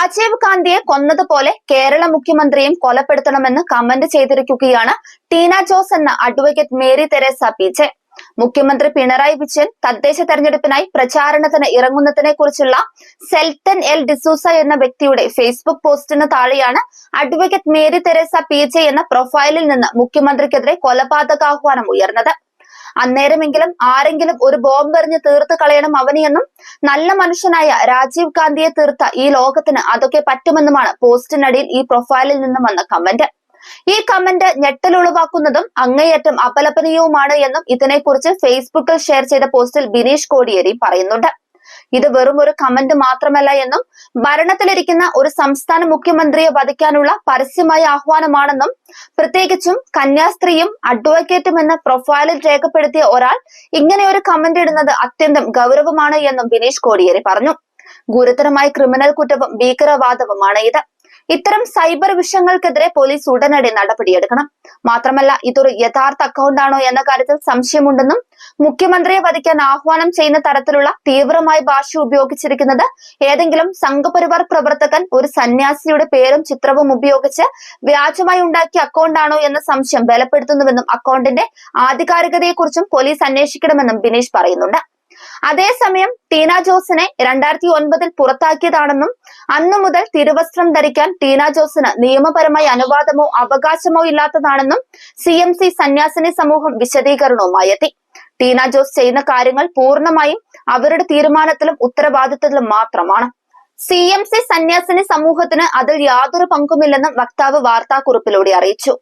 രാജീവ് ഗാന്ധിയെ കൊന്നതുപോലെ കേരള മുഖ്യമന്ത്രിയും കൊലപ്പെടുത്തണമെന്ന് കമന്റ് ചെയ്തിരിക്കുകയാണ് ടീന ജോസ് എന്ന advocate Mary Theresa P J. മുഖ്യമന്ത്രി പിണറായി വിജയൻ തദ്ദേശ തെരഞ്ഞെടുപ്പിനായി പ്രചാരണത്തിന് ഇറങ്ങുന്നതിനെ കുറിച്ചുള്ള സെൽത്തൻ എൽ ഡിസൂസ എന്ന വ്യക്തിയുടെ ഫേസ്ബുക്ക് പോസ്റ്റിന് താഴെയാണ് അഡ്വക്കേറ്റ് മേരി തെരേസ പി എന്ന പ്രൊഫൈലിൽ നിന്ന് മുഖ്യമന്ത്രിക്കെതിരെ കൊലപാതകാഹ്വാനം ഉയർന്നത്. അന്നേരമെങ്കിലും ആരെങ്കിലും ഒരു ബോംബ് എറിഞ്ഞ് തീർത്ത് കളയണം അവനെയെന്നും നല്ല മനുഷ്യനായ രാജീവ് ഗാന്ധിയെ തീർത്ത ഈ ലോകത്തിന് അതൊക്കെ പറ്റുമെന്നുമാണ് പോസ്റ്റിനടിയിൽ ഈ പ്രൊഫൈലിൽ നിന്നും വന്ന കമന്റ്. ഈ കമന്റ് ഞെട്ടലുളവാക്കുന്നതും അങ്ങേയറ്റം അപലപനീയവുമാണ് എന്നും ഇതിനെക്കുറിച്ച് ഫേസ്ബുക്കിൽ ഷെയർ ചെയ്ത പോസ്റ്റിൽ ബിനീഷ് കോടിയേരി പറയുന്നുണ്ട്. ഇത് വെറും ഒരു കമന്റ് മാത്രമല്ല എന്നും ഭരണത്തിലിരിക്കുന്ന ഒരു സംസ്ഥാന മുഖ്യമന്ത്രിയെ വധിക്കാനുള്ള പരസ്യമായ ആഹ്വാനമാണെന്നും പ്രത്യേകിച്ചും കന്യാസ്ത്രീയും അഡ്വക്കേറ്റും എന്ന പ്രൊഫൈലിൽ രേഖപ്പെടുത്തിയ ഒരാൾ ഇങ്ങനെ ഒരു കമന്റ് ഇടുന്നത് അത്യന്തം ഗൗരവമാണ് എന്നും ബിനീഷ് കോടിയേരി പറഞ്ഞു. ഗുരുതരമായ ക്രിമിനൽ കുറ്റവും ഭീകരവാദവുമാണ് ഇത്. ഇത്തരം സൈബർ വിഷയങ്ങൾക്കെതിരെ പോലീസ് ഉടനടി നടപടിയെടുക്കണം. മാത്രമല്ല ഇതൊരു യഥാർത്ഥ അക്കൗണ്ടാണോ എന്ന കാര്യത്തിൽ സംശയമുണ്ടെന്നും മുഖ്യമന്ത്രിയെ വധിക്കാൻ ആഹ്വാനം ചെയ്യുന്ന തരത്തിലുള്ള തീവ്രമായ ഭാഷ ഉപയോഗിച്ചിരിക്കുന്നത് ഏതെങ്കിലും സംഘപരിവാർ പ്രവർത്തകൻ ഒരു സന്യാസിയുടെ പേരും ചിത്രവും ഉപയോഗിച്ച് വ്യാജമായി ഉണ്ടാക്കിയ അക്കൗണ്ടാണോ എന്ന സംശയം ബലപ്പെടുത്തുന്നുവെന്നും അക്കൗണ്ടിന്റെ ആധികാരികതയെക്കുറിച്ചും പോലീസ് അന്വേഷിക്കണമെന്നും ബിനീഷ് പറയുന്നുണ്ട്. അതേസമയം ടീന ജോസിനെ രണ്ടായിരത്തി ഒൻപതിൽ പുറത്താക്കിയതാണെന്നും അന്നു മുതൽ തിരുവസ്ത്രം ധരിക്കാൻ ടീന ജോസിന് നിയമപരമായ അനുവാദമോ അവകാശമോ ഇല്ലാത്തതാണെന്നും സി എം സി സന്യാസിനി സമൂഹം വിശദീകരണവുമായി എത്തി. ടീന ജോസ് ചെയ്യുന്ന കാര്യങ്ങൾ പൂർണമായും അവരുടെ തീരുമാനത്തിലും ഉത്തരവാദിത്തത്തിലും മാത്രമാണ്. സി എം സി സന്യാസിനി സമൂഹത്തിന് അതിൽ യാതൊരു പങ്കുമില്ലെന്നും വക്താവ് വാർത്താക്കുറിപ്പിലൂടെ അറിയിച്ചു.